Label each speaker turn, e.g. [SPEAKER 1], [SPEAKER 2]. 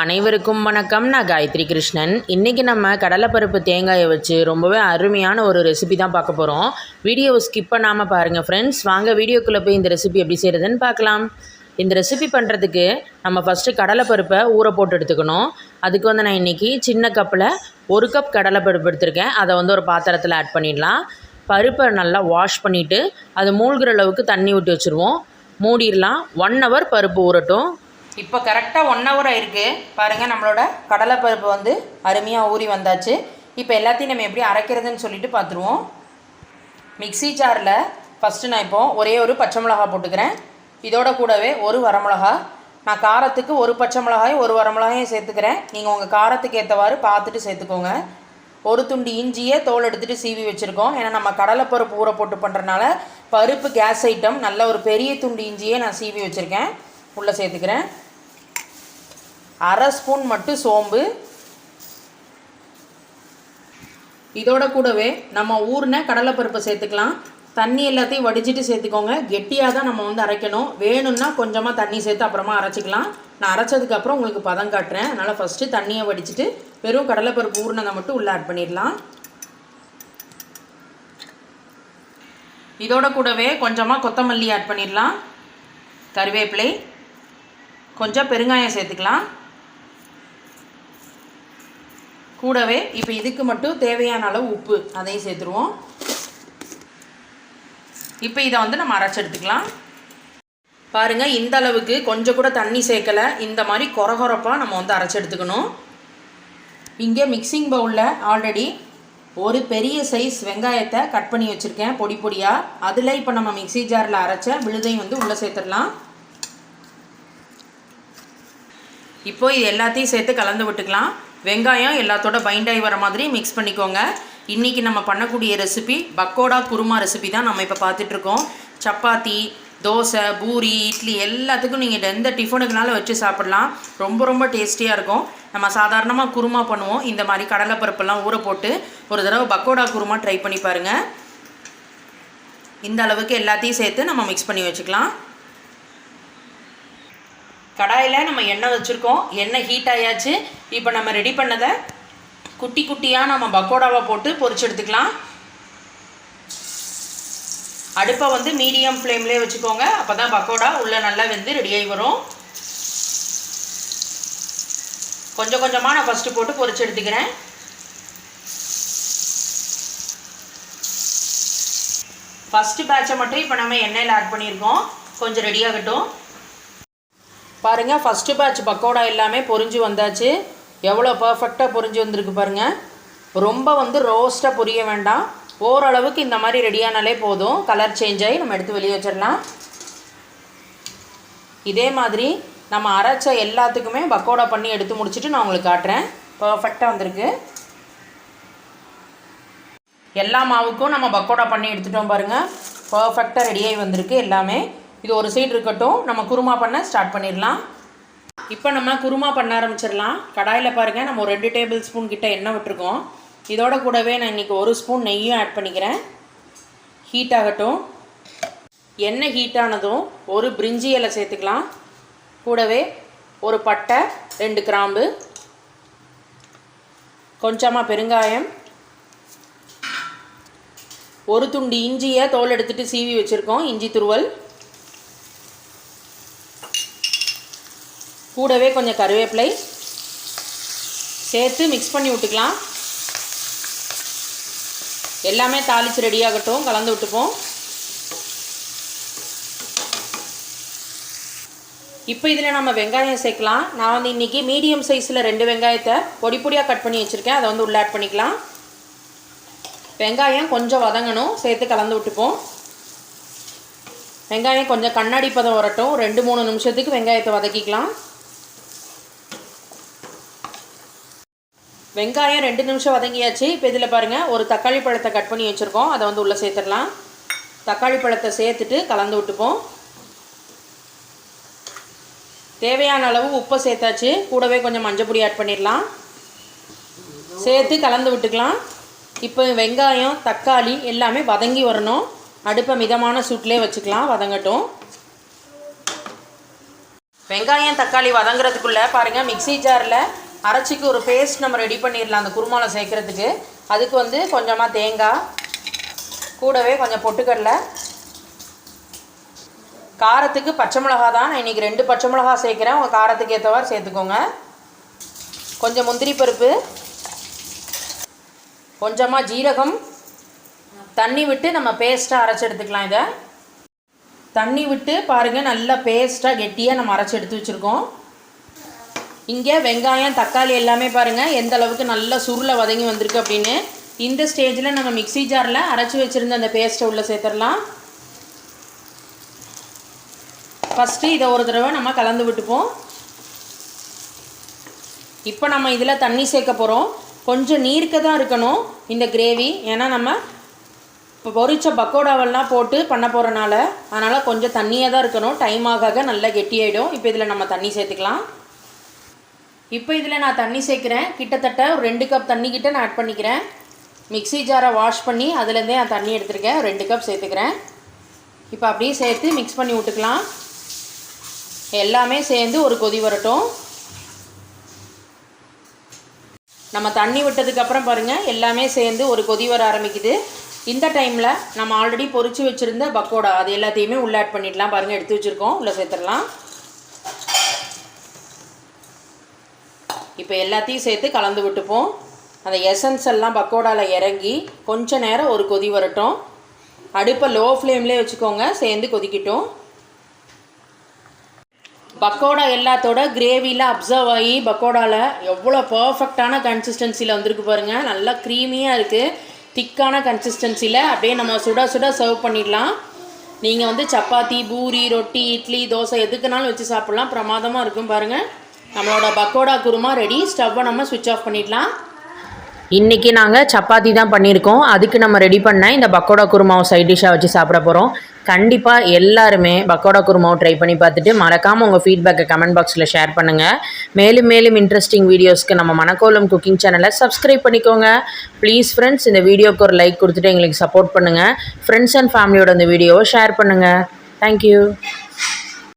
[SPEAKER 1] அனைவருக்கும் வணக்கம். நான் காயத்ரி கிருஷ்ணன். இன்றைக்கி நம்ம கடலைப்பருப்பு தேங்காயை வச்சு ரொம்பவே அருமையான ஒரு ரெசிபி தான் பார்க்க போகிறோம் வீடியோவை ஸ்கிப் பண்ணாமல் பாருங்கள் ஃப்ரெண்ட்ஸ் வாங்க வீடியோக்குள்ளே போய் இந்த ரெசிபி எப்படி செய்கிறதுன்னு பார்க்கலாம். இந்த ரெசிபி பண்ணுறதுக்கு நம்ம ஃபஸ்ட்டு கடலைப்பருப்பை ஊற போட்டு எடுத்துக்கணும். அதுக்கு வந்து நான் இன்றைக்கி சின்ன கப்பில் ஒரு கப் கடலைப்பருப்பு எடுத்திருக்கேன். அதை வந்து ஒரு பாத்திரத்தில் ஆட் பண்ணிடலாம். பருப்பை நல்லா வாஷ் பண்ணிவிட்டு அது மூழ்கிற அளவுக்கு தண்ணி விட்டு வச்சுருவோம். மூடிடலாம். ஒன் ஹவர் பருப்பு ஊறட்டும். இப்போ கரெக்டாக ஒன் ஹவர் ஆயிருக்கு. பாருங்கள் நம்மளோட கடலைப்பருப்பு வந்து அருமையாக ஊறி வந்தாச்சு. இப்போ எல்லாத்தையும் நம்ம எப்படி அரைக்கிறதுன்னு சொல்லிட்டு பார்த்துருவோம். மிக்ஸி ஜாரில் ஃபஸ்ட்டு நான் இப்போ ஒரே ஒரு பச்சை மிளகா போட்டுக்கிறேன். இதோட கூடவே ஒரு வரமிளகா நான் காரத்துக்கு ஒரு பச்சை மிளகாயும் ஒரு வரமிளகாயும் சேர்த்துக்கிறேன். நீங்கள் உங்கள் காரத்துக்கு ஏற்றவாறு பார்த்துட்டு சேர்த்துக்கோங்க. ஒரு துண்டு இஞ்சியே தோல் எடுத்துகிட்டு சீவி வச்சுருக்கோம். ஏன்னா நம்ம கடலைப்பருப்பு ஊற போட்டு பண்ணுறனால பருப்பு கேஸ் ஐட்டம் நல்ல ஒரு பெரிய துண்டு இஞ்சியே நான் சீவி வச்சுருக்கேன். உள்ளே சேர்த்துக்கிறேன். அரை ஸ்பூன் மட்டும் சோம்பு. இதோட கூடவே நம்ம ஊர்ன கடலைப்பருப்பை சேர்த்துக்கலாம். தண்ணி எல்லாத்தையும் வடிச்சிட்டு சேர்த்துக்கோங்க. கெட்டியாக தான் நம்ம வந்து அரைக்கணும். வேணும்னா கொஞ்சமாக தண்ணி சேர்த்து அப்புறமா அரைச்சிக்கலாம். நான் அரைச்சதுக்கப்புறம் உங்களுக்கு பதம் காட்டுறேன். அதனால் ஃபஸ்ட்டு தண்ணியை வடிச்சிட்டு வெறும் கடலைப்பருப்பு ஊறினதை மட்டும் உள்ளே ஆட் பண்ணிடலாம். இதோட கூடவே கொஞ்சமாக கொத்தமல்லி ஆட் பண்ணிடலாம். கருவேப்பிலை. கொஞ்சம் பெருங்காயம் சேர்த்துக்கலாம். கூடவே இப்போ இதுக்கு மட்டும் தேவையான அளவு உப்பு அதையும் சேர்த்துருவோம். இப்போ இதை வந்து நம்ம அரைச்சி எடுத்துக்கலாம். பாருங்கள் இந்த அளவுக்கு கொஞ்சம் கூட தண்ணி சேர்க்கலை. இந்த மாதிரி கொரகொரப்பாக நம்ம வந்து அரைச்சி எடுத்துக்கணும். இங்கே மிக்சிங் பவுலில் ஆல்ரெடி ஒரு பெரிய சைஸ் வெங்காயத்தை கட் பண்ணி வச்சுருக்கேன் பொடி பொடியாக அதில் இப்போ நம்ம மிக்ஸி ஜாரில் அரைச்ச விழுதையும் வந்து உள்ளே சேர்த்துடலாம். இப்போ இது எல்லாத்தையும் சேர்த்து கலந்து விட்டுக்கலாம். வெங்காயம் எல்லாத்தோட பைண்ட் ஆகி வர மாதிரி மிக்ஸ் பண்ணிக்கோங்க. இன்றைக்கி நம்ம பண்ணக்கூடிய ரெசிபி பக்கோடா குருமா ரெசிபி தான் நம்ம இப்போ பார்த்துட்ருக்கோம். சப்பாத்தி தோசை பூரி இட்லி எல்லாத்துக்கும் நீங்கள் எந்த டிஃபனுக்குனாலும் வச்சு சாப்பிட்லாம். ரொம்ப ரொம்ப டேஸ்டியாக இருக்கும். நம்ம சாதாரணமாக குருமா பண்ணுவோம். இந்த மாதிரி கடலைப்பருப்பெல்லாம் ஊற போட்டு ஒரு தடவை பக்கோடா குருமா ட்ரை பண்ணி பாருங்கள் இந்த அளவுக்கு எல்லாத்தையும் சேர்த்து நம்ம மிக்ஸ் பண்ணி வச்சுக்கலாம். கடாயில் நம்ம எண்ணெய் வச்சுருக்கோம். எண்ணெய் ஹீட் ஆயாச்சு. இப்போ நம்ம ரெடி பண்ணதை குட்டி குட்டியாக நம்ம பக்கோடாவை போட்டு பொரிச்சு எடுத்துக்கலாம். அடுப்பை வந்து மீடியம் ஃப்ளேம்லேயே வச்சுக்கோங்க. அப்போ தான் பக்கோடா உள்ளே நல்லா வெந்து ரெடியாகி வரும். கொஞ்சம் கொஞ்சமாக நான் ஃபஸ்ட்டு போட்டு பொரிச்சு எடுத்துக்கிறேன். ஃபஸ்ட்டு பேட்சை மட்டும் இப்போ நம்ம எண்ணெயில் ஆட் பண்ணியிருக்கோம். கொஞ்சம் ரெடியாகட்டும் பாருங்கள் ஃபஸ்ட்டு பேட்ச் பக்கோடா எல்லாமே பொரிஞ்சு வந்தாச்சு. எவ்வளோ பர்ஃபெக்டாக பொரிஞ்சு வந்திருக்கு பாருங்கள் ரொம்ப வந்து ரோஸ்ட்டாக பொரிய வேண்டாம். ஓரளவுக்கு இந்த மாதிரி ரெடியானாலே போதும். கலர் சேஞ்ச் ஆகி நம்ம எடுத்து வெளியே வச்சிடலாம். இதே மாதிரி நம்ம அரைச்ச எல்லாத்துக்குமே பக்கோடா பண்ணி எடுத்து முடிச்சுட்டு நான் உங்களுக்கு காட்டுறேன். பர்ஃபெக்டாக வந்திருக்கு. எல்லா மாவுக்கும் நம்ம பக்கோடா பண்ணி எடுத்துட்டோம் பாருங்கள் பர்ஃபெக்டாக ரெடியாகி வந்திருக்கு எல்லாமே. இது ஒரு சைடு இருக்கட்டும். நம்ம குருமா பண்ண ஸ்டார்ட் பண்ணிடலாம். இப்போ நம்ம குருமா பண்ண ஆரம்பிச்சிடலாம். கடாயில் பாருங்கள் நம்ம ஒரு ரெண்டு டேபிள் ஸ்பூன் கிட்ட எண்ணெய் விட்டுருக்கோம். இதோட கூடவே நான் இன்றைக்கி ஒரு ஸ்பூன் நெய்யும் ஆட் பண்ணிக்கிறேன். ஹீட் ஆகட்டும். எண்ணெய் ஹீட் ஆனதும் ஒரு பிரிஞ்சி இலை சேர்த்துக்கலாம். கூடவே ஒரு பட்டை ரெண்டு கிராம்பு கொஞ்சமாக பெருங்காயம் ஒரு துண்டு இஞ்சியை தோல் எடுத்துகிட்டு சீவி வச்சுருக்கோம். இஞ்சி துருவல். கூடவே கொஞ்சம் கருவேப்பிலை சேர்த்து மிக்ஸ் பண்ணி விட்டுக்கலாம் எல்லாமே தாளித்து ரெடியாகட்டும் கலந்து விட்டுப்போம். இப்போ இதில் நம்ம வெங்காயம் சேர்க்கலாம். நான் வந்து இன்றைக்கி மீடியம் சைஸில் ரெண்டு வெங்காயத்தை பொடி பொடியாக கட் பண்ணி வச்சுருக்கேன். அதை வந்து உள்ளே ஆட் பண்ணிக்கலாம். வெங்காயம் கொஞ்சம் வதங்கணும். சேர்த்து கலந்து விட்டுப்போம். வெங்காயம் கொஞ்சம் கண்ணாடி பதம் வரட்டும். ரெண்டு மூணு நிமிஷத்துக்கு வெங்காயத்தை வதக்கிக்கலாம். வெங்காயம் ரெண்டு நிமிஷம் வதங்கியாச்சு. இப்போ இதில் பாருங்கள் ஒரு தக்காளி பழத்தை கட் பண்ணி வச்சுருக்கோம். அதை வந்து உள்ளே சேர்த்துடலாம். தக்காளி பழத்தை சேர்த்துட்டு கலந்து விட்டுப்போம். தேவையான அளவு உப்பை சேர்த்தாச்சு. கூடவே கொஞ்சம் மஞ்சள் பொடி ஆட் பண்ணிடலாம். சேர்த்து கலந்து விட்டுக்கலாம். இப்போ வெங்காயம் தக்காளி எல்லாமே வதங்கி வரணும். அடுப்பை மிதமான சூட்லேயே வச்சுக்கலாம். வதங்கட்டும். வெங்காயம் தக்காளி வதங்குறதுக்குள்ளே பாருங்கள் மிக்ஸி ஜாரில் அரைச்சிக்கு ஒரு பேஸ்ட் நம்ம ரெடி பண்ணிடலாம் அந்த குருமாவில் சேர்க்குறதுக்கு. அதுக்கு வந்து கொஞ்சமாக தேங்காய் கூடவே கொஞ்சம் பொட்டுக்கடலை காரத்துக்கு பச்சை மிளகா தான். நான் இன்றைக்கி ரெண்டு பச்சை மிளகா சேர்க்குறேன். உங்கள் காரத்துக்கு ஏற்றவாறு சேர்த்துக்கோங்க. கொஞ்சம் முந்திரி பருப்பு கொஞ்சமாக ஜீரகம் தண்ணி விட்டு நம்ம பேஸ்ட்டாக அரைச்சி எடுத்துக்கலாம் இதை. தண்ணி விட்டு பாருங்கள் நல்லா பேஸ்ட்டாக கெட்டியாக நம்ம அரைச்சி எடுத்து வச்சுருக்கோம். இங்கே வெங்காயம் தக்காளி எல்லாமே பாருங்கள் எந்த அளவுக்கு நல்லா சுருளை வதங்கி வந்திருக்கு அப்படின்னு. இந்த ஸ்டேஜில் நம்ம மிக்ஸி ஜாரில் அரைச்சி வச்சுருந்த அந்த பேஸ்ட்டை உள்ளே சேர்த்துடலாம். ஃபஸ்ட்டு இதை ஒரு தடவை நம்ம கலந்து விட்டுப்போம். இப்போ நம்ம இதில் தண்ணி சேர்க்க போகிறோம் கொஞ்சம் நீர்க்க தான் இருக்கணும் இந்த கிரேவி ஏன்னா நம்ம இப்போ பொரிச்ச பக்கோடாவெல்லாம் போட்டு பண்ண போகிறனால அதனால் கொஞ்சம் தண்ணியாக தான் இருக்கணும். டைம் ஆக ஆக நல்லா கெட்டியாயிடும். இப்போ இதில் நம்ம தண்ணி சேர்த்துக்கலாம். இப்போ இதில் நான் தண்ணி சேர்க்குறேன். கிட்டத்தட்ட ஒரு ரெண்டு கப் தண்ணி கிட்ட நான் ஆட் பண்ணிக்கிறேன். மிக்ஸி ஜாரை வாஷ் பண்ணி அதுலேருந்தே நான் தண்ணி எடுத்துருக்கேன். ரெண்டு கப் சேர்த்துக்கிறேன். இப்போ அப்படியே சேர்த்து மிக்ஸ் பண்ணி விட்டுக்கலாம். எல்லாமே சேர்ந்து ஒரு கொதி வரட்டும். நம்ம தண்ணி விட்டதுக்கப்புறம் பாருங்கள் எல்லாமே சேர்ந்து ஒரு கொதி வர ஆரம்பிக்குது. இந்த டைமில் நம்ம ஆல்ரெடி பொறிச்சு வச்சுருந்த பக்கோடா அது எல்லாத்தையுமே உள்ளே ஆட் பண்ணிடலாம். பாருங்கள் எடுத்து வச்சுருக்கோம். உள்ளே சேர்த்துடலாம். இப்போ எல்லாத்தையும் சேர்த்து கலந்து விட்டுப்போம். அந்த எசன்ஸ் எல்லாம் பக்கோடாவில் இறங்கி கொஞ்ச நேரம் ஒரு கொதி வரட்டும். அடுப்பை லோ ஃப்ளேம்லேயே வச்சுக்கோங்க சேர்ந்து கொதிக்கட்டும். பக்கோடா எல்லாத்தோட கிரேவிலாம் அப்சர்வ் ஆகி பக்கோடாவில் எவ்வளோ பர்ஃபெக்டான கன்சிஸ்டன்சியில் வந்திருக்கு பாருங்கள் நல்லா க்ரீமியாக இருக்குது திக்கான கன்சிஸ்டன்சியில் அப்படியே நம்ம சுட சுட சர்வ் பண்ணிடலாம். நீங்கள் வந்து சப்பாத்தி பூரி ரொட்டி இட்லி தோசை எதுக்குனாலும் வச்சு சாப்பிட்லாம். பிரமாதமாக இருக்கும் பாருங்கள் நம்மளோட பக்கோடா குருமா ரெடி ஸ்டவ்வை நம்ம சுவிட்ச் ஆஃப் பண்ணிடலாம். இன்றைக்கி நாங்கள் சப்பாத்தி தான் பண்ணியிருக்கோம். அதுக்கு நம்ம ரெடி பண்ண இந்த பக்கோடா குருமாவை சைட் டிஷ்ஷாக வச்சு சாப்பிட போகிறோம் கண்டிப்பாக எல்லாருமே பக்கோடா குருமாவை ட்ரை பண்ணி பார்த்துட்டு மறக்காமல் உங்கள் ஃபீட்பேக்கை கமெண்ட் பாக்ஸில் ஷேர் பண்ணுங்கள் மேலும் மேலும் இன்ட்ரெஸ்டிங் வீடியோஸ்க்கு நம்ம மணக்கோலம் குக்கிங் சேனலை சப்ஸ்கிரைப் பண்ணிக்கோங்க. ப்ளீஸ் ஃப்ரெண்ட்ஸ் இந்த வீடியோக்கு ஒரு லைக் கொடுத்துட்டு எங்களுக்கு சப்போர்ட் பண்ணுங்கள் ஃப்ரெண்ட்ஸ் அண்ட் ஃபேமிலியோட இந்த வீடியோவை ஷேர் பண்ணுங்கள் தேங்க்யூ